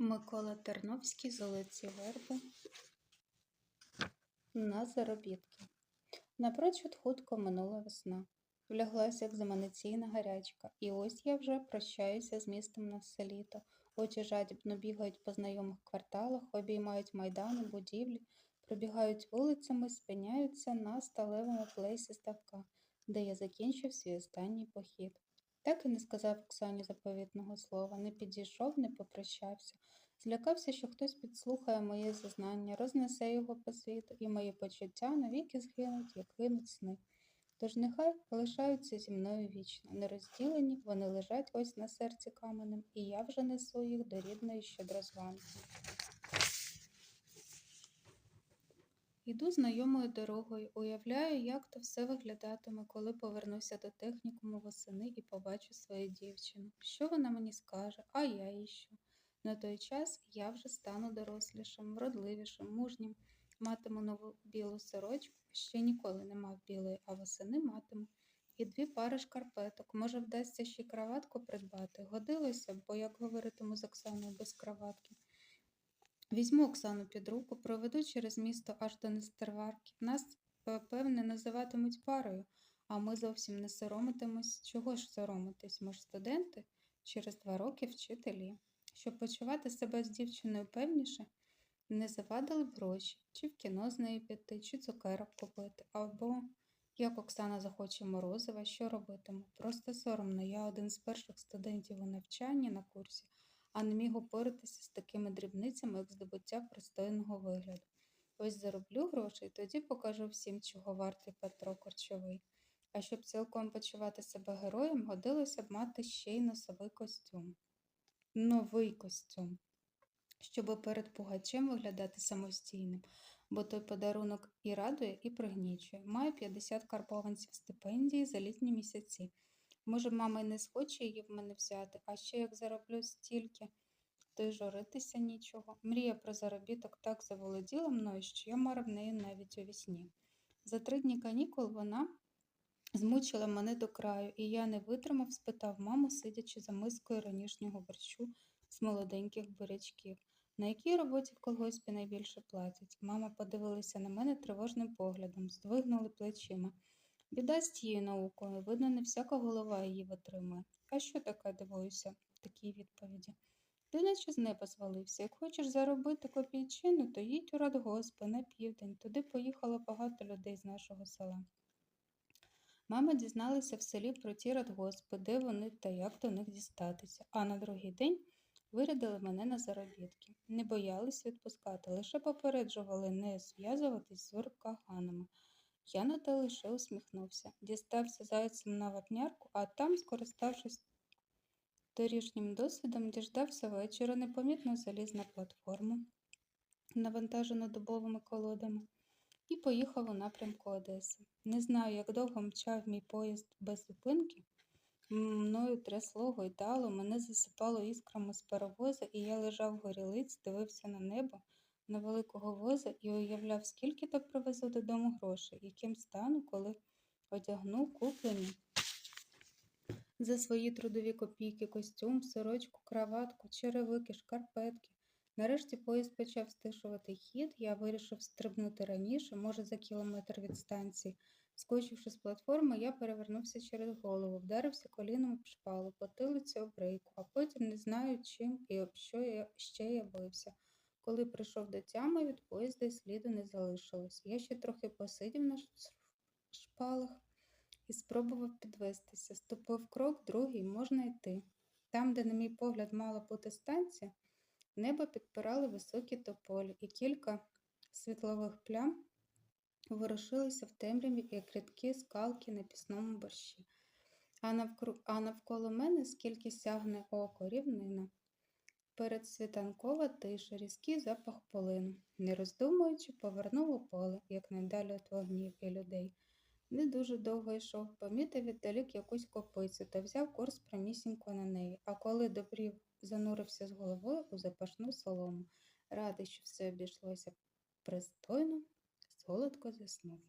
Микола Терновський Золоті верби на заробітки. Напрочуд хутко минула весна. Вляглася екзаменаційна гарячка, і ось я вже прощаюся з містом на все літо. Очі жадібно бігають по знайомих кварталах, обіймають майдани, будівлі, пробігають вулицями, спиняються на сталевому плейсі ставка, де я закінчив свій останній похід. Так і не сказав Оксані заповітного слова, не підійшов, не попрощався. Злякався, що хтось підслухає моє зізнання, рознесе його по світу, і мої почуття навіки згинуть, як гинуть сни. Тож нехай лишаються зі мною вічно, нерозділені, вони лежать ось на серці каменем, і я вже несу їх до рідної щедрозванки. Іду знайомою дорогою, уявляю, як то все виглядатиме, коли повернуся до технікуму восени і побачу свою дівчину. Що вона мені скаже, а я їй що. На той час я вже стану дорослішим, вродливішим, мужнім, матиму нову білу сорочку, ще ніколи не мав білої, а восени матиму. І дві пари шкарпеток. Може, вдасться ще й краватку придбати. Годилося б, бо, як говоритиму з Оксаною без краватки. Візьму Оксану під руку, проведу через місто аж до Нестерварки. Нас, певне, називатимуть парою, а ми зовсім не соромитимось. Чого ж соромитись? Ми ж студенти, через два роки вчителі. Щоб почувати себе з дівчиною певніше, не завадили б гроші, чи в кіно з нею піти, чи цукерок купити, або як Оксана захоче морозива, що робитиму. Просто соромно, я один з перших студентів у навчанні на курсі, а не міг упоратися з такими дрібницями, як здобуття пристойного вигляду. Ось зароблю грошей, тоді покажу всім, чого вартий Петро Корчовий. А щоб цілком почувати себе героєм, годилося б мати ще й носовий костюм новий костюм, щоб перед пугачем виглядати самостійним, бо той подарунок і радує, і пригнічує. Маю 50 карбованців стипендії за літні місяці. Може, мама й не схоче її в мене взяти, а ще як зароблю стільки, то й журитися нічого. Мрія про заробіток так заволоділа мною, що я марив нею навіть у вісні. За три дні канікул вона Змучила мене до краю, і я не витримав, спитав маму, сидячи за мискою ранішнього борщу з молоденьких бурячків. На якій роботі в колгоспі найбільше платять? Мама подивилася на мене тривожним поглядом, здвигнули плечима. Біда з тією наукою, видно, не всяка голова її витримує. А що таке, дивуюся, такій відповіді? Ти наче з неба звалився. Як хочеш заробити копійчину, то їдь у радгоспи на південь. Туди поїхало багато людей з нашого села. Мама дізналася в селі про ті радгоспи, де вони та як до них дістатися, а на другий день вирядили мене на заробітки. Не боялись відпускати, лише попереджували не зв'язуватись з виркаганами. Я на те лише усміхнувся, дістався зайцем на вапнярку, а там, скориставшись торішнім досвідом, діждався вечора, непомітно заліз на платформу, навантажену дубовими колодами і поїхав у напрямку Одеси. Не знаю, як довго мчав мій поїзд без зупинки. Мною трясло гойдало, мене засипало іскрами з паровоза, і я лежав горілиць, дивився на небо, на великого воза і уявляв, скільки то привезу додому грошей, яким стану, коли одягну куплені за свої трудові копійки, костюм, сорочку, краватку, черевики, шкарпетки. Нарешті поїзд почав стишувати хід, я вирішив стрибнути раніше, може, за кілометр від станції. Скочивши з платформи, я перевернувся через голову, вдарився коліном об шпалу, потилицю об рейку, а потім не знаю, чим і об що я ще я бився. Коли прийшов до тями, від поїзда й сліду не залишилось. Я ще трохи посидів на шпалах і спробував підвестися. Ступив крок, другий можна йти. Там, де, на мій погляд, мала бути станція. Небо підпирали високі тополі, і кілька світлових плям ворушилися в темряві, як рідкі скалки на пісному борщі. А навколо мене, скільки сягне око, рівнина. Передсвітанкова тиша, різкий запах полину. Не роздумуючи, повернув у поле, як найдалі від вогнів і людей. Не дуже довго йшов, помітив віддалік якусь копицю та взяв курс прямісінько на неї, а коли добрів занурився з головою у запашну солому, радий, що все обійшлося пристойно, солодко заснув.